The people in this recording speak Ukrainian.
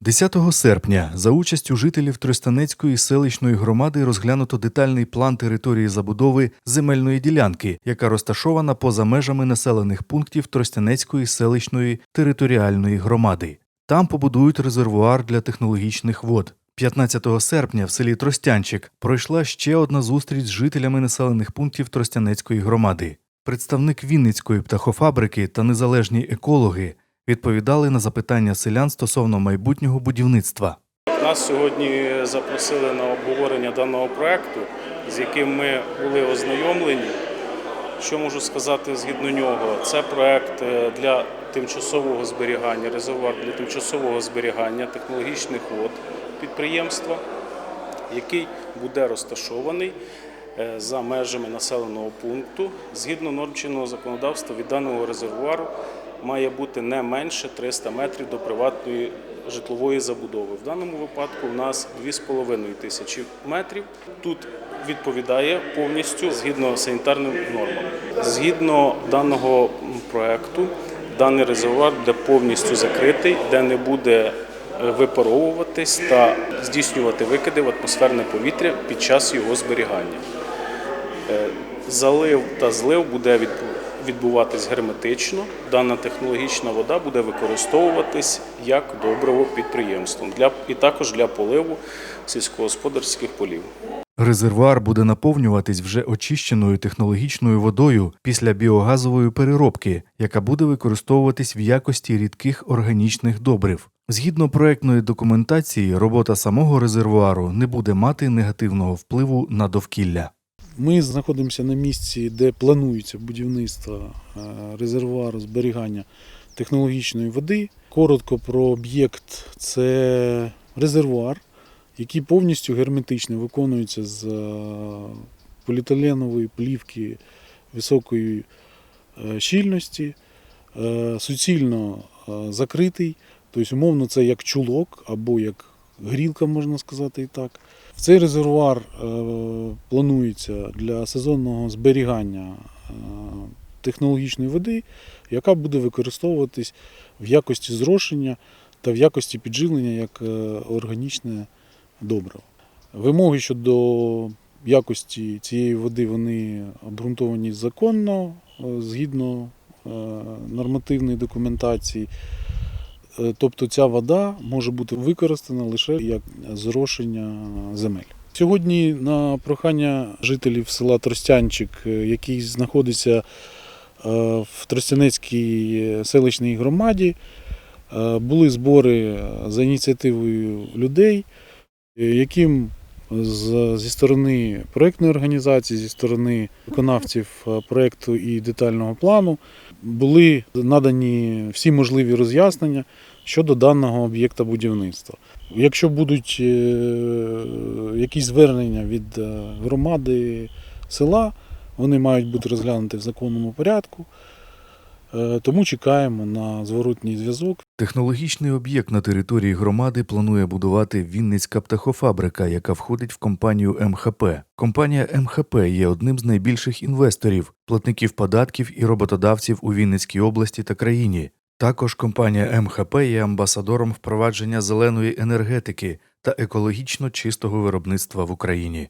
10 серпня за участю жителів Тростянецької селищної громади розглянуто детальний план території забудови земельної ділянки, яка розташована поза межами населених пунктів Тростянецької селищної територіальної громади. Там побудують резервуар для технологічних вод. 15 серпня в селі Тростянчик пройшла ще одна зустріч з жителями населених пунктів Тростянецької громади. Представник Вінницької птахофабрики та незалежні екологи відповідали на запитання селян стосовно майбутнього будівництва. Нас сьогодні запросили на обговорення даного проекту, з яким ми були ознайомлені. Що можу сказати згідно нього? Це проект е, для тимчасового зберігання, резервуар для тимчасового зберігання технологічних вод підприємства, який буде розташований за межами населеного пункту. Згідно норм чинного законодавства від даного резервуару має бути не менше 300 метрів до приватної житлової забудови. В даному випадку у нас 2,5 тисячі метрів. Тут відповідає повністю згідно санітарним нормам. Згідно даного проекту, даний резервуар буде повністю закритий, де не буде е, випаровуватись та здійснювати викиди в атмосферне повітря під час його зберігання. Е, Залив та злив буде відбу- відбуватись герметично. Дана технологічна вода буде використовуватись як добриво підприємством для і також для поливу сільськогосподарських полів. Резервуар буде наповнюватись вже очищеною технологічною водою після біогазової переробки, яка буде використовуватись в якості рідких органічних добрив. Згідно проектної документації, робота самого резервуару не буде мати негативного впливу на довкілля. Ми знаходимося на місці, де планується будівництво е, резервуару зберігання технологічної води. Коротко про об'єкт. Це резервуар, який повністю герметично виконується з е, поліетиленової плівки високої е, щільності, суцільно закритий, тобто, умовно, це як чулок або як грілка, можна сказати і так. Цей резервуар е, планується для сезонного зберігання е, технологічної води, яка буде використовуватись в якості зрошення та в якості підживлення як е, органічне добриво. Вимоги щодо якості цієї води вони обґрунтовані законно, згідно нормативної документації. Е, Тобто ця вода може бути використана лише як зрошення земель. Сьогодні на прохання жителів села Тростянчик, е, який знаходиться е, в Тростянецькій селищній громаді, були збори за ініціативою людей, яким зі сторони проєктної організації, зі сторони виконавців е, проєкту і детального плану були надані всі можливі роз'яснення щодо даного об'єкта будівництва. Якщо будуть е, якісь звернення від е, громади села, вони мають бути розглянуті в законному порядку. Е, Тому чекаємо на зворотній зв'язок. Технологічний об'єкт на території громади планує будувати Вінницька птахофабрика, яка входить в компанію МХП. Компанія МХП є одним з найбільших інвесторів, платників податків і роботодавців у Вінницькій області та країні. Також компанія МХП є амбасадором впровадження зеленої енергетики та екологічно чистого виробництва в Україні.